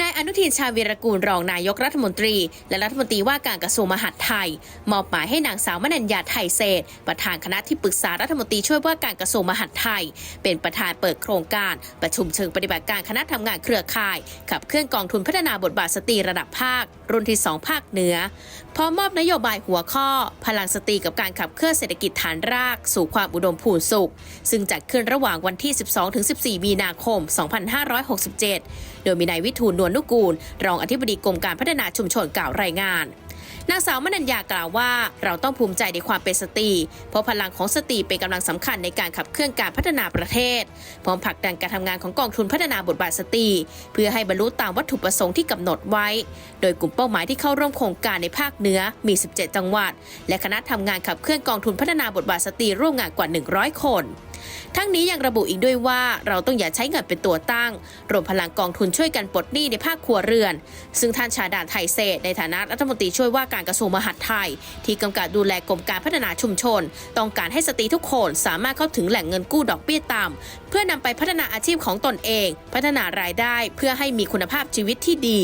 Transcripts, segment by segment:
นายอนุทินชาญวีรกูลรองนายกรัฐมนตรี และรัฐมนตรีว่าการกระทรวงมหาดไทย มอบหมายให้นางสาวมนัญญาไทยเศษ ประธานคณะที่ปรึกษารัฐมนตรีช่วยว่าการกระทรวงมหาดไทย เป็นประธานเปิดโครงการ ประชุมเชิงปฏิบัติการคณะทำงานเครือข่าย ขับเคลื่อนกองทุนพัฒนาบทบาทสตรีระดับภาค รุ่นที่ 2 ภาคเหนือพร้อมมอบนโยบายหัวข้อ พลังสตรีกับการขับเคลื่อนเศรษฐกิจฐานราก สู่ความอุดมพูนสุข ซึ่งจัดขึ้นระหว่างวันที่ 12-14 มีนาคม 2567 โดยมีนายวิทูลวลนุกูล รองอธิบดีกรมการพัฒนาชุมชนกล่าวรายงานนางสาวมนัญญากล่าวว่า เราต้องภูมิใจในความเป็นสตรี เพราะพลังของสตรีเป็นกำลังสำคัญในการขับเคลื่อนการพัฒนาประเทศ พร้อมผลักดันการทำงานของกองทุนพัฒนาบทบาทสตรี เพื่อให้บรรลุตามวัตถุประสงค์ที่กำหนดไว้ โดยกลุ่มเป้าหมายที่เข้าร่วมโครงการในภาคเหนือมี 17 จังหวัด และคณะทำงานขับเคลื่อนกองทุนพัฒนาบทบาทสตรีร่วมงานกว่า 100 คน ทั้งนี้ยังระบุอีกด้วยว่าเราต้องอย่าใช้เงินเป็นตัวตั้ง รวมพลังกองทุนช่วยกันปลดหนี้ในภาคครัวเรือน ซึ่งท่านชาดาไทยเศษในฐานะรัฐมนตรีช่วยว่าการกระทรวงมหาดไทย ที่กำกับดูแลกรมการพัฒนาชุมชน ต้องการให้สตรีทุกคนสามารถเข้าถึงแหล่งเงินกู้ดอกเบี้ยต่ำเพื่อนำไปพัฒนาอาชีพของตนเอง พัฒนารายได้เพื่อให้มีคุณภาพชีวิตที่ดี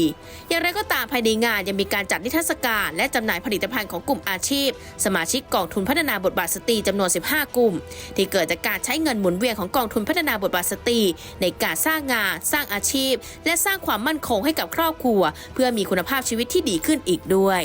อย่างไรก็ตามภายในงานยังมีการจัดนิทรรศการ และจำหน่ายผลิตภัณฑ์ของกลุ่มอาชีพ สมาชิกกองทุนพัฒนาบทบาทสตรีจำนวน 15 กลุ่ม ที่เกิดจากการใช้เงินหมุนเวียนของกองทุนพัฒนาบทบาทสตรี ในการสร้างงาน สร้างอาชีพ และสร้างความมั่นคงให้กับครอบครัว เพื่อมีคุณภาพชีวิตที่ดีขึ้นอีกด้วย